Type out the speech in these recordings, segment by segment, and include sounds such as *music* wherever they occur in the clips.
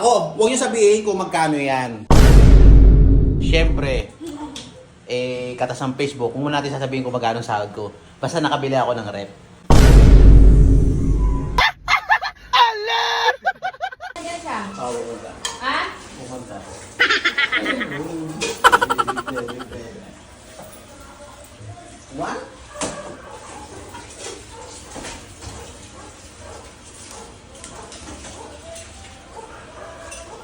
Ako, huwag niyo sabihin kung magkano yan. Siyempre, eh, katas ng Facebook, kung muna natin sasabihin kung magkano sahod ko. Basta nakabili ako ng rep. Nandiyan siya. Oo, pumunta. Ha? Pumunta. *laughs*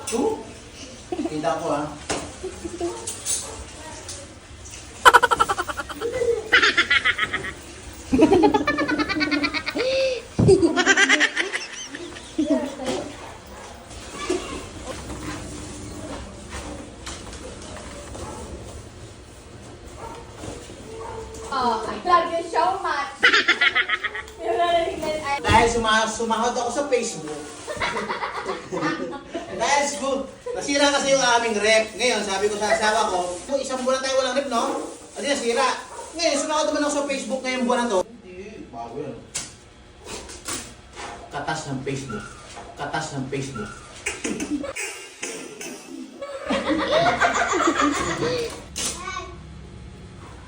Two? Kita ko ah. Oh, I love you so much. Dahil suma sumahod ako sa Facebook. *laughs* Dahil siguro, nasira kasi yung aming rep. Ngayon, sabi ko sa asawa ko, "Oh, isang buwan tayo walang rep, no? Kasi nasira. Ngayon, sumahod naman ako sa Facebook ngayong buwan na to. Hindi, bago yan. Katas ng Facebook. Katas ng Facebook.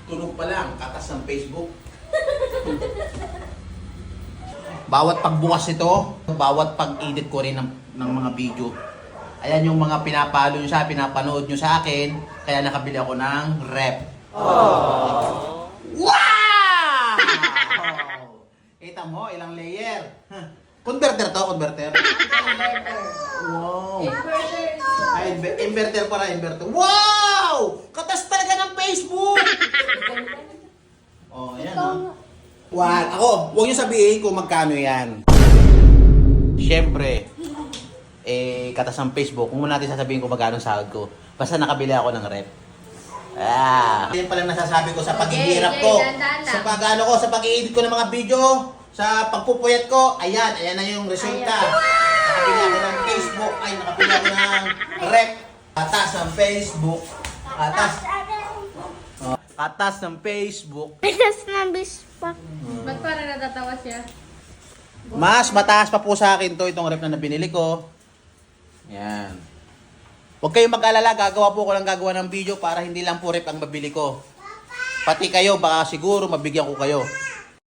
Tulog pa lang, katas ng Facebook. Bawat pagbukas nito, bawat pag-edit ko rin ng, ng mga video. Ayan yung mga pinapalo nyo sa pinapanood nyo sa akin. Kaya nakabili ako ng rep. Wow! *laughs* Kita mo, ilang layer. *laughs* Converter to, converter. Wow. Ay, inver- inverter para, inverter. Wow! Katas talaga ng Facebook! *laughs* oh, ayan oh. Wag, ako, huwag niyo sabihin kung magkano yan. Siyempre, eh, katas ng Facebook, kung muna natin sasabihin kung magkano sahod ko. Basta nakabili ako ng rep. Ah, yan pala nasasabi ko sa paghihirap Okay, ko. Sa pag-ano ko, sa pag-i-edit ko ng mga video, sa pagpupuyat ko, ayan, ayan na yung resulta. Nakabili ako ng Facebook, ay, nakabili ako ng rep. Katas ng Facebook. Katas. Oh, katas ng Facebook. Bigas na bispa. Ba't parang natatawa siya? Mas mataas pa po sa akin to itong rep na nabinili ko. Yan. Huwag kayong mag-alala, gagawa po ko lang gagawa ng video para hindi lang po rep ang mabili ko. Pati kayo, baka siguro mabigyan ko kayo.